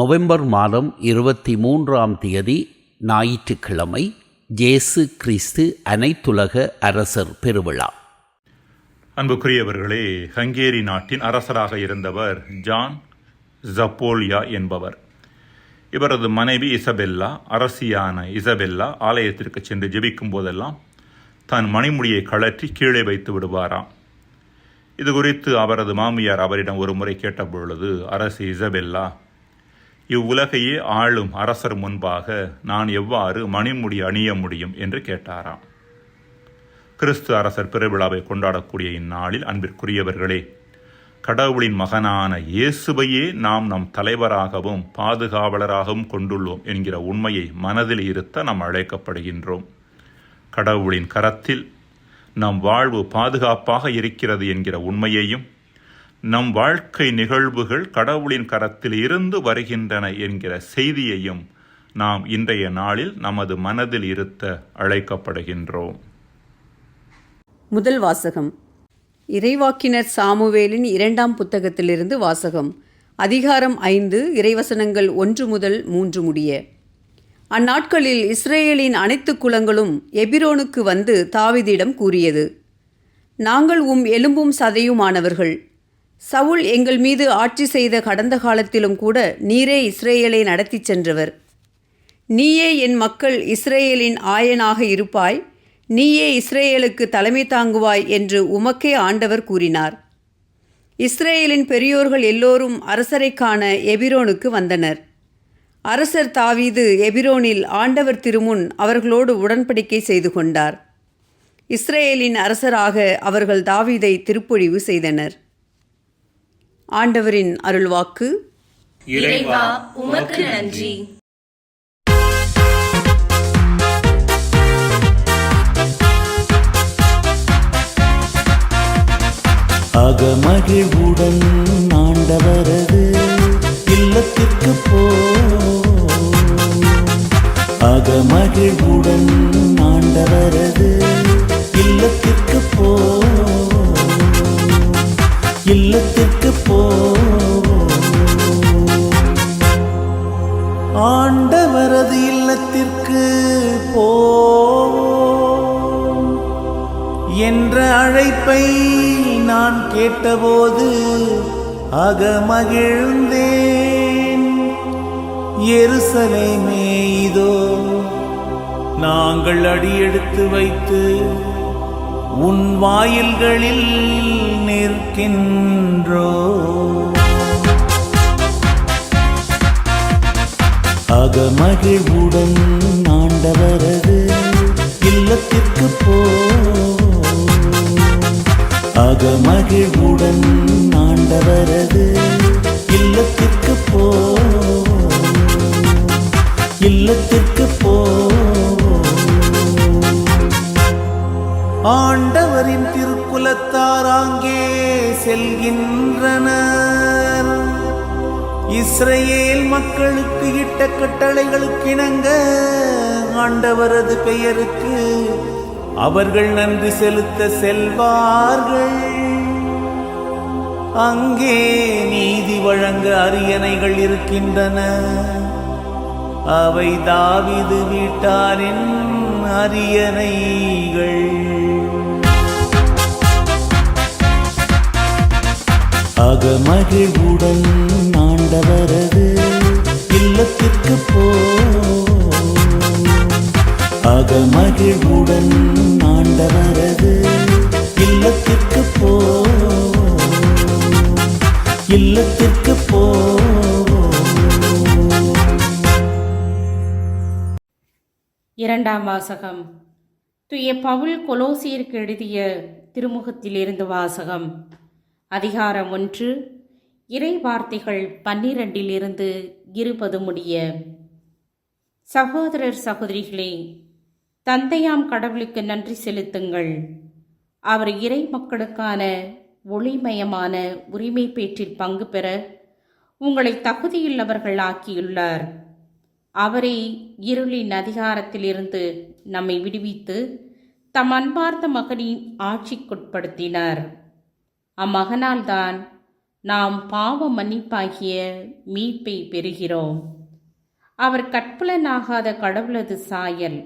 November மாதம் இருபத்தி மூன்றாம் தேதி ஞாயிற்றுக்கிழமை ஜேசு கிறிஸ்து அனைத்துலக அரசர் பெருவிழா. அன்புக்குரியவர்களே ஹங்கேரி நாட்டின் அரசராக இருந்தவர் ஜான் ஜப்போலியா என்பவர். இவரது மனைவி இசபெல்லா அரசியான இசபெல்லா ஆலயத்திற்கு சென்று ஜெபிக்கும் போதெல்லாம் தன் மணிமுடியை கழற்றி கீழே வைத்து விடுவாராம். இது குறித்து அவரது மாமியார் அவரிடம் ஒரு முறை கேட்டபொழுது அரசி இசபெல்லா இவ்வுலகையே ஆளும் அரசர் முன்பாக நான் எவ்வாறு மணிமுடி அணிய முடியும் என்று கேட்டாராம். கிறிஸ்து அரசர் பெருவிழாவை கொண்டாடக்கூடிய இந்நாளில் அன்பிற்குரியவர்களே கடவுளின் மகனான இயேசுவையே நாம் நம் தலைவராகவும் பாதுகாவலராகவும் கொண்டுள்ளோம் என்கிற உண்மையை மனதில் இருத்த நாம் அழைக்கப்படுகின்றோம். கடவுளின் கரத்தில் நம் வாழ்வு பாதுகாப்பாக இருக்கிறது என்கிற உண்மையையும் நம் வாழ்க்கை நிகழ்வுகள் கடவுளின் கரத்தில் இருந்து வருகின்றன என்கிற செய்தியையும் நாம் இன்றைய நாளில் நமது மனதில் இருத்த அழைக்கப்படுகின்றோம். முதல் வாசகம். இறைவாக்கினர் சாமுவேலின் இரண்டாம் புத்தகத்திலிருந்து வாசகம். அதிகாரம் ஐந்து இறைவசனங்கள் ஒன்று முதல் மூன்று முடிய. அந்நாட்களில் இஸ்ரேலின் அனைத்து குலங்களும் எபிரோனுக்கு வந்து தாவிதிடம் கூறியது. நாங்கள் உம் எலும்பும் சதையுமானவர்கள். சவுல் எங்கள் மீது ஆட்சி செய்த கடந்த காலத்திலும் கூட நீரே இஸ்ரேலை நடத்திச் சென்றவர். நீயே என் மக்கள் இஸ்ரேலின் ஆயனாக இருப்பாய். நீயே இஸ்ரேலுக்கு தலைமை தாங்குவாய் என்று உமக்கே ஆண்டவர் கூறினார். இஸ்ரேலின் பெரியோர்கள் எல்லோரும் அரசரை காண எபிரோனுக்கு வந்தனர். அரசர் தாவீது எபிரோனில் ஆண்டவர் திருமுன் அவர்களோடு உடன்படிக்கை செய்து கொண்டார். இஸ்ரேலின் அரசராக அவர்கள் தாவீதை திருப்பொழிவு செய்தனர். ஆண்டவரின் அருள்வாக்கு. இறைவா உமக்கு நன்றி. அகமகிழ்வுடன் ஆண்டவரது இல்லத்திற்கு போ. அகமகிழ்வுடன் ஆண்டவரது இல்லத்திற்கு ஆண்டவரது இல்லத்திற்கு போ என்ற அழைப்பை நான் கேட்டபோது அகமகிழ்ந்தேன். எருசலேமே இதோ நாங்கள் அடியெடுத்து வைத்து உன் வாயில்களில் நிற்கின்றோ? அகமகிழ்வுடன் ஆண்டவரது இல்லத்திற்கு போ. அகமகிழ்வுடன் ஆண்டவரது இல்லத்திற்கு போ. இல்லத்திற்கு போ. ஆண்டவரின் திருக்குலத்தாராங்கே செல்கின்றனர். இஸ்ரேல் மக்களுக்கு இட்ட கட்டளைகளுக்கு இணங்க ஆண்டவரது பெயருக்கு அவர்கள் நன்றி செலுத்த செல்வார்கள். அங்கே நீதி வழங்க அரியணைகள் இருக்கின்றன. அவை தாவிது வீட்டாரின் அரியணை. மகிழ்வுடன் ஆண்டவரது இல்லத்திற்கு போ. அகமகிழ்வுடன் ஆண்டவரது இல்லத்திற்கு போ. இல்லத்திற்கு போ. இரண்டாம் வாசகம். துய பவுல் கொலோசியருக்கு எழுதிய திருமுகத்திலிருந்து வாசகம். அதிகாரம் ஒன்று. இறை வார்த்தைகள் பன்னிரண்டிலிருந்து இருபது முடிய. சகோதரர் சகோதரிகளே தந்தையாம் கடவுளுக்கு நன்றி செலுத்துங்கள். அவர் இறை மக்களுக்கான ஒளிமயமான உரிமை பேற்றில் பங்கு பெற உங்களை தகுதியுள்ளவர்கள் ஆக்கியுள்ளார் அவரே இருளின் அதிகாரத்திலிருந்து நம்மை விடுவித்து தம் அன்பார்ந்த மகனின் ஆட்சிக்குட்படுத்தினார். அம்மகனால்தான் நாம் பாவ மன்னிப்பாகிய மீட்பை பெறுகிறோம். அவர் கற்புலனாகாத கடவுளது சாயல்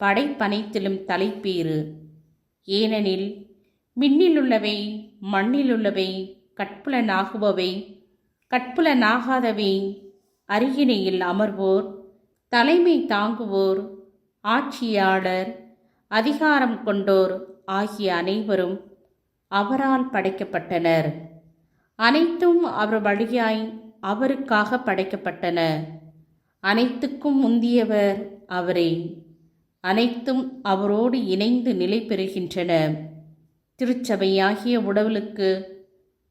படைப்பனைத்திலும் தலைப்பேறு. ஏனெனில் மின்னிலுள்ளவை மண்ணிலுள்ளவை கற்புலனாகுபவை கற்புலனாகாதவை அருகினையில் அமர்வோர் தலைமை தாங்குவோர் ஆட்சியாளர் அதிகாரம் கொண்டோர் ஆகிய அனைவரும் அவரால் படைக்கப்பட்டனர். அனைத்தும் அவர் வழியாய் அவருக்காக படைக்கப்பட்டன. அனைத்துக்கும் முந்தியவர் அவரே. அனைத்தும் அவரோடு இணைந்து நிலை பெறுகின்றன. திருச்சபையாகிய உடவுளுக்கு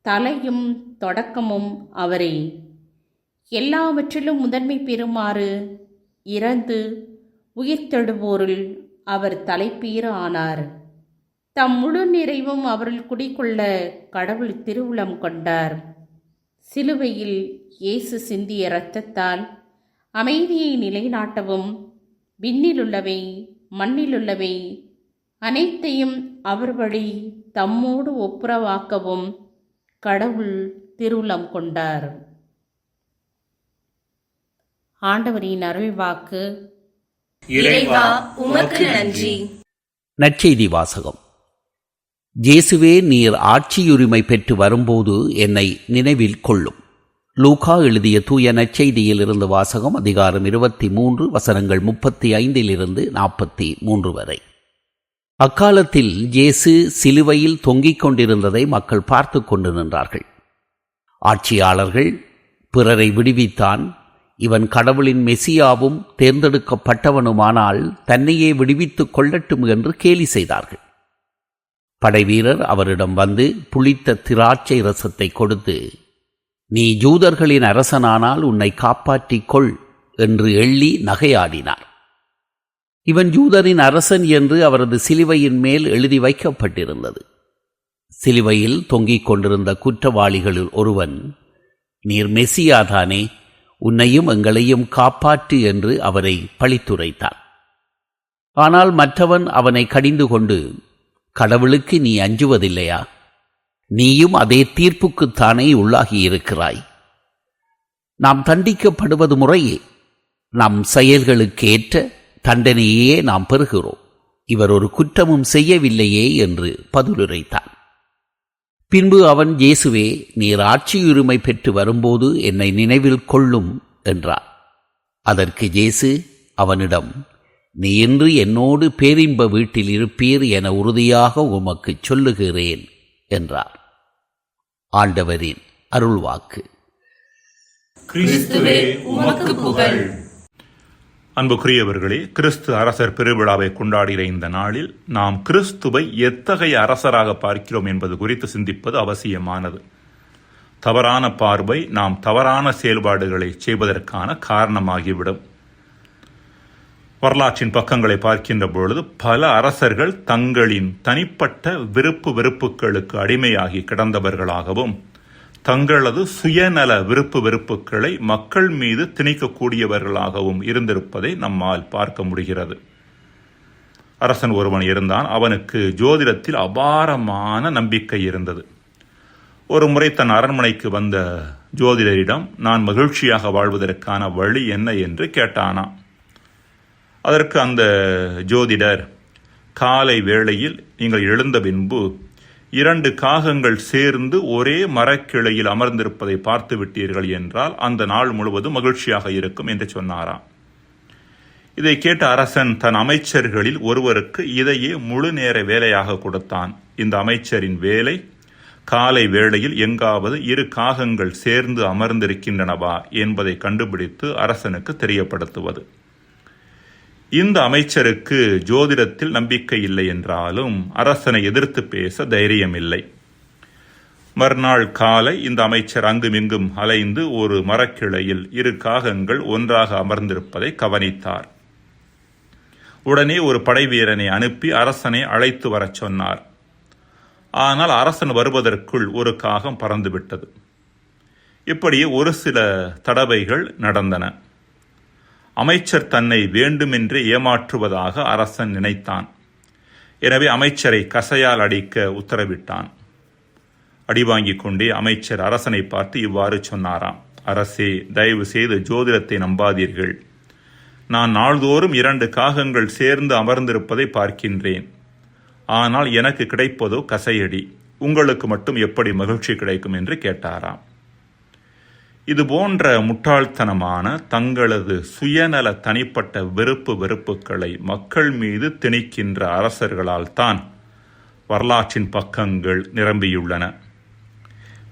தலையும் தொடக்கமும் அவரே. எல்லாவற்றிலும் முதன்மை பெறுமாறு இறந்து உயிர்த்தெடுவோரில் அவர் தலைப்பீர ஆனார். தம் முழு நிறைவும் அவரில் குடிக்கொள்ள கடவுள் திருவுளம் கொண்டார். சிலுவையில் இயேசு சிந்திய இரத்தத்தால் அமைதியை நிலைநாட்டவும் விண்ணிலுள்ளவை மண்ணிலுள்ளவை அனைத்தையும் அவர் வழி தம்மோடு ஒப்புரவாக்கவும் கடவுள் திருவுளம் கொண்டார். ஆண்டவரின் அருள்வாக்கு இறைவா உமக்கு நன்றி. நற்செய்தி வாசகம். இயேசுவே நீர் ஆட்சியுரிமை பெற்று வரும்போது என்னை நினைவில் கொள்ளும். லூகா எழுதிய தூய நச்செய்தியில் இருந்து வாசகம் அதிகாரம் இருபத்தி மூன்று வசனங்கள் முப்பத்தி ஐந்திலிருந்து நாற்பத்தி மூன்று வரை. அக்காலத்தில் இயேசு சிலுவையில் தொங்கிக் கொண்டிருந்ததை மக்கள் பார்த்து கொண்டு நின்றார்கள். ஆட்சியாளர்கள் பிறரை விடுவித்தான். இவன் கடவுளின் மெசியாவும் தேர்ந்தெடுக்கப்பட்டவனுமானால் தன்னையே விடுவித்துக் கொள்ளட்டும் என்று கேலி செய்தார்கள். படைவீரர் அவரிடம் வந்து புளித்த திராட்சை ரசத்தை கொடுத்து நீ ஜூதர்களின் அரசனானால் உன்னை காப்பாற்றிக் கொள் என்று எள்ளி நகையாடினார். இவன் ஜூதரின் அரசன் என்று அவரது சிலுவையின் மேல் எழுதி வைக்கப்பட்டிருந்தது. சிலுவையில் தொங்கிக் கொண்டிருந்த குற்றவாளிகளில் ஒருவன் நீர் மெசியாதானே உன்னையும் எங்களையும் காப்பாற்று என்று அவரை பழித்துரைத்தான். ஆனால் மற்றவன் அவனை கடிந்து கொண்டு கடவுளுக்கு நீ அஞ்சுவதில்லையா? நீயும் அதே தீர்ப்புக்குத்தானே உள்ளாகியிருக்கிறாய். நாம் தண்டிக்கப்படுவது முறையே. நம் செயல்களுக்கேற்ற தண்டனையே நாம் பெறுகிறோம். இவர் ஒரு குற்றமும் செய்யவில்லையே என்று பதிலுரைத்தான். பின்பு அவன் இயேசுவே நீர் ஆட்சியுரிமை பெற்று வரும்போது என்னை நினைவில் கொள்ளும் என்றார் அதற்கு இயேசு அவனிடம் நீ இன்று என்னோடு பேரின்ப வீட்டில் இருப்பீர் என உறுதியாக உமக்குச் சொல்லுகிறேன் என்றார். ஆண்டவரின் அருள்வாக்கு. கிறிஸ்துவே உமக்கு புகழ். அன்புக்குரியவர்களே கிறிஸ்து அரசர் பெருவிழாவை கொண்டாடுகிற இந்த நாளில் நாம் கிறிஸ்துவை எத்தகைய அரசராக பார்க்கிறோம் என்பது குறித்து சிந்திப்பது அவசியமானது. தவறான பார்வை நாம் தவறான செயல்பாடுகளை செய்வதற்கான காரணமாகிவிடும். வரலாற்றின் பக்கங்களை பார்க்கின்ற பொழுது பல அரசர்கள் தங்களின் தனிப்பட்ட விருப்பு வெறுப்புகளுக்கு அடிமையாகி கிடந்தவர்களாகவும் தங்களது சுயநல விருப்பு வெறுப்புகளை மக்கள் மீது திணிக்கக்கூடியவர்களாகவும் இருந்திருப்பதை நம்மால் பார்க்க முடிகிறது. அரசன் ஒருவன் இருந்தான் அவனுக்கு ஜோதிடத்தில் அபாரமான நம்பிக்கை இருந்தது. ஒரு முறை தன் அரண்மனைக்கு வந்த ஜோதிடரிடம் நான் மகிழ்ச்சியாக வாழ்வதற்கான வழி என்ன? என்று கேட்டானான் அதற்கு அந்த ஜோதிடர் காலை வேளையில் நீங்கள் எழுந்த பின்பு இரண்டு காகங்கள் சேர்ந்து ஒரே மரக்கிளையில் அமர்ந்திருப்பதை பார்த்து விட்டீர்கள் என்றால் அந்த நாள் முழுவதும் மகிழ்ச்சியாக இருக்கும் என்று சொன்னாராம். இதை கேட்ட அரசன் தன் அமைச்சர்களில் ஒருவருக்கு இதையே முழு நேர வேலையாக கொடுத்தான். இந்த அமைச்சரின் வேலை காலை வேளையில் எங்காவது இரு காகங்கள் சேர்ந்து அமர்ந்திருக்கின்றனவா என்பதை கண்டுபிடித்து அரசனுக்கு தெரியப்படுத்துவது. இந்த அமைச்சருக்கு ஜோதிடத்தில் நம்பிக்கை இல்லை என்றாலும் அரசனை எதிர்த்து பேச தைரியமில்லை. மறுநாள் காலை இந்த அமைச்சர் அங்குமிங்கும் அலைந்து ஒரு மரக்கிளையில் இரு காகங்கள் ஒன்றாக அமர்ந்திருப்பதை கவனித்தார். உடனே ஒரு படைவீரனை அனுப்பி அரசனை அழைத்து வரச் சொன்னார். ஆனால் அரசன் வருவதற்குள் ஒரு காகம் பறந்துவிட்டது. இப்படியே ஒரு சில தடவைகள் நடந்தன. அமைச்சர் தன்னை வேண்டுமென்றே ஏமாற்றுவதாக அரசன் நினைத்தான். எனவே அமைச்சரை கசையால் அடிக்க உத்தரவிட்டான். அடி வாங்கிக் கொண்டே அமைச்சர் அரசனை பார்த்து இவ்வாறு சொன்னாராம். அரசே தயவு செய்து ஜோதிடத்தை நம்பாதீர்கள். நான் நாள்தோறும் இரண்டு காகங்கள் சேர்ந்து அமர்ந்திருப்பதை பார்க்கின்றேன். ஆனால் எனக்கு கிடைப்பதோ கசையடி. உங்களுக்கு மட்டும் எப்படி மகிழ்ச்சி கிடைக்கும்? என்று கேட்டாராம். இது போன்ற முட்டாள்தனமான தங்களது சுயநல தனிப்பட்ட வெறுப்பு வெறுப்புகளை மக்கள் மீது திணிக்கின்ற அரசர்களால் தான் வரலாற்றின் பக்கங்கள் நிரம்பியுள்ளன.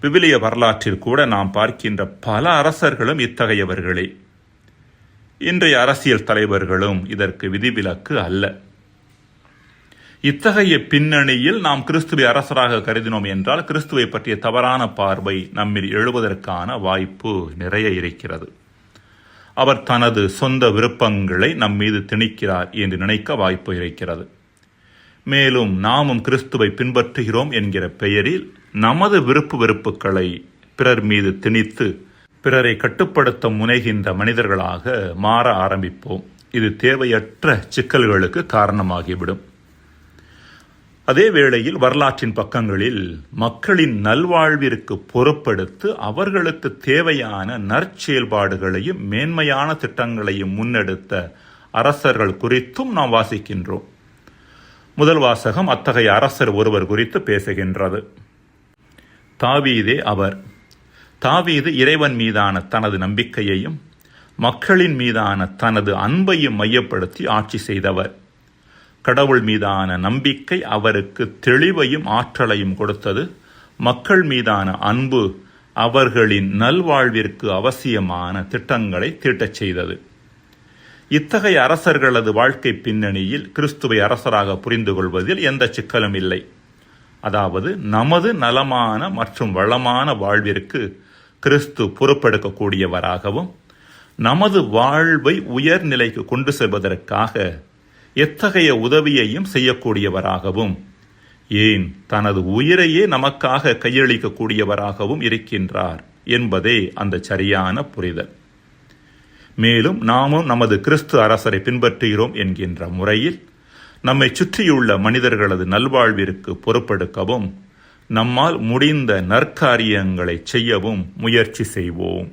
விவிலிய வரலாற்றில் கூட நாம் பார்க்கின்ற பல அரசர்களும் இத்தகையவர்களே. இன்றைய அரசியல் தலைவர்களும் இதற்கு விதிவிலக்கு அல்ல. இத்தகைய பின்னணியில் நாம் கிறிஸ்துவை அரசராக கருதினோம் என்றால் கிறிஸ்துவை பற்றிய தவறான பார்வை நம்மில் எழுவதற்கான வாய்ப்பு நிறைய இருக்கிறது. அவர் தனது சொந்த விருப்பங்களை நம் மீது திணிக்கிறார் என்று நினைக்க வாய்ப்பு இருக்கிறது. மேலும் நாமும் கிறிஸ்துவை பின்பற்றுகிறோம் என்கிற பெயரில் நமது விருப்பு வெறுப்புகளை பிறர் மீது திணித்து பிறரை கட்டுப்படுத்த முனைகின்ற மனிதர்களாக மாற ஆரம்பிப்போம். இது தேவையற்ற சிக்கல்களுக்கு காரணமாகிவிடும். அதே வேளையில் வரலாற்றின் பக்கங்களில் மக்களின் நல்வாழ்விற்கு பொறுப்படுத்து அவர்களுக்கு தேவையான நற்செயல்பாடுகளையும் மேன்மையான திட்டங்களையும் முன்னெடுத்த அரசர்கள் குறித்தும் நாம் வாசிக்கின்றோம். முதல் வாசகம் அத்தகைய அரசர் ஒருவர் குறித்து பேசுகின்றது. தாவீதே அவர். தாவீது இறைவன் மீதான தனது நம்பிக்கையையும் மக்களின் மீதான தனது அன்பையும் மையப்படுத்தி ஆட்சி செய்தவர். கடவுள் மீதான நம்பிக்கை அவருக்கு தெளிவையும் ஆற்றலையும் கொடுத்தது. மக்கள் மீதான அன்பு அவர்களின் நல்வாழ்விற்கு அவசியமான திட்டங்களை தீட்டச் செய்தது. இத்தகைய அரசர்களது வாழ்க்கை பின்னணியில் கிறிஸ்துவை அரசராக புரிந்து கொள்வதில் எந்த சிக்கலும் இல்லை. அதாவது நமது நலமான மற்றும் வளமான வாழ்விற்கு கிறிஸ்து பொறுப்பெடுக்கக்கூடியவராகவும் நமது வாழ்வை உயர்நிலைக்கு கொண்டு செல்வதற்காக எத்தகைய உதவியையும் செய்யக்கூடியவராகவும் ஏன் தனது உயிரையே நமக்காக கையளிக்கக்கூடியவராகவும் இருக்கின்றார் என்பதே அந்த சரியான புரிதல். மேலும் நாமும் நமது கிறிஸ்து அரசரை பின்பற்றுகிறோம் என்கின்ற முறையில் நம்மை சுற்றியுள்ள மனிதர்களது நல்வாழ்விற்கு பொறுப்பெடுக்கவும் நம்மால் முடிந்த நற்காரியங்களை செய்யவும் முயற்சி செய்வோம்.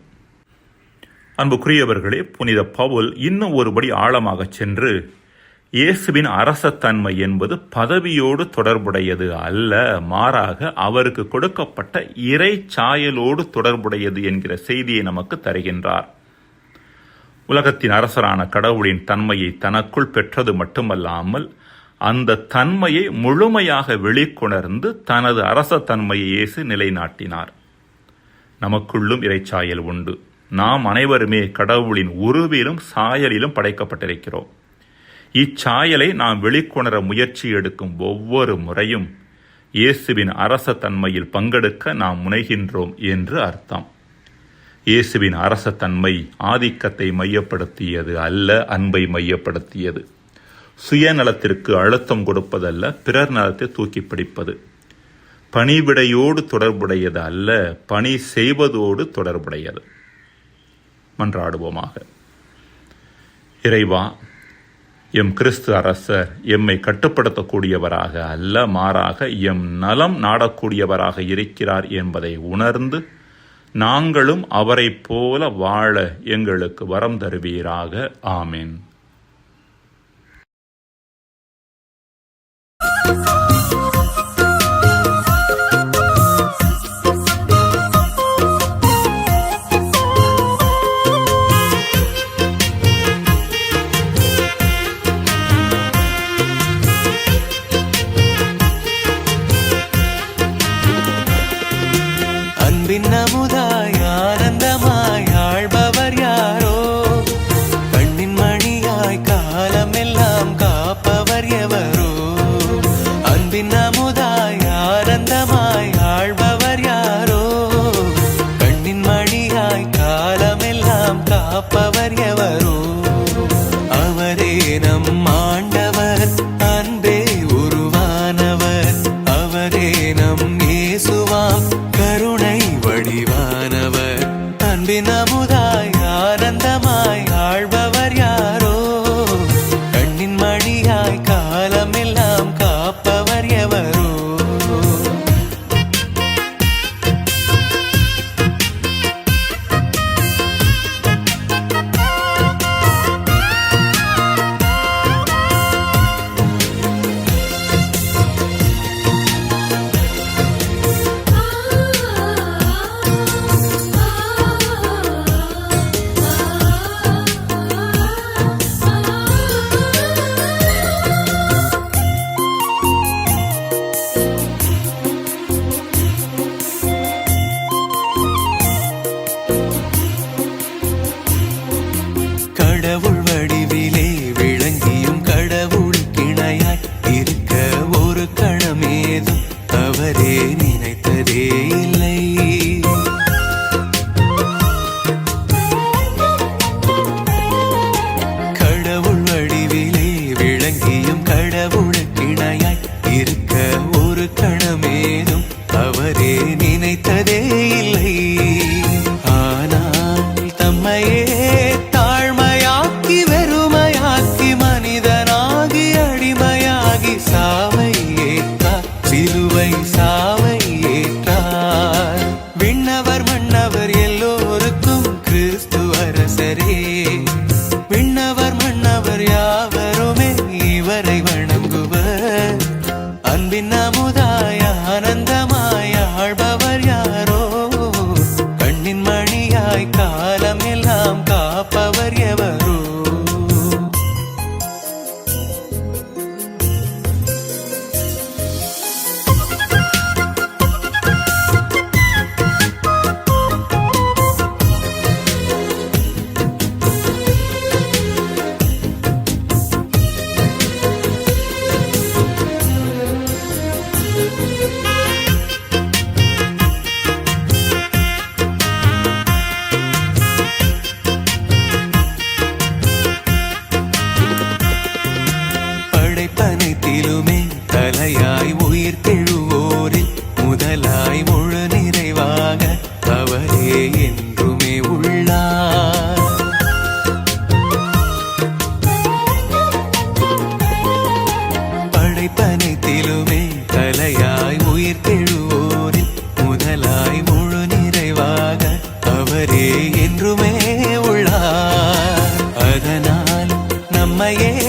அன்புக்குரியவர்களே புனித பவுல் இன்னும் ஒருபடி ஆழமாகச் சென்று இயேசுவின் அரசத்தன்மை என்பது பதவியோடு தொடர்புடையது அல்ல மாறாக அவருக்கு கொடுக்கப்பட்ட இறை சாயலோடு தொடர்புடையது என்கிற செய்தியை நமக்கு தருகின்றார். உலகத்தின் அரசரான கடவுளின் தன்மையை தனக்குள் பெற்றது மட்டுமல்லாமல் அந்த தன்மையை முழுமையாக வெளிக்கொணர்ந்து தனது அரச தன்மையை இயேசு நிலைநாட்டினார். நமக்குள்ளும் இறைச்சாயல் உண்டு. நாம் அனைவருமே கடவுளின் உருவிலும் சாயலிலும் படைக்கப்பட்டிருக்கிறோம். இச்சாயலை நாம் வெளிக்கொணர முயற்சி எடுக்கும் ஒவ்வொரு முறையும் இயேசுவின் அரச தன்மையில் பங்கெடுக்க நாம் முனைகின்றோம் என்று அர்த்தம். இயேசுவின் அரசத்தன்மை ஆதிக்கத்தை மையப்படுத்தியது அல்ல அன்பை மையப்படுத்தியது. சுயநலத்திற்கு அழுத்தம் கொடுப்பதல்ல பிறர் நலத்தை தூக்கி பிடிப்பது. பணிவிடையோடு தொடர்புடையது அல்ல பணி செய்வதோடு தொடர்புடையது. மன்றாடுவோமாக. இறைவா எம் கிறிஸ்து அரசர் எம்மை கட்டுப்படுத்தக்கூடியவராக அல்ல மாறாக எம் நலம் நாடக்கூடியவராக இருக்கிறார் என்பதை உணர்ந்து நாங்களும் அவரைப் போல வாழ எங்களுக்கு வரம் தருவீராக. ஆமேன். காப்பவர் எவரோ அவரே என்றுமே உள்ளார். அதனால் நம்மையே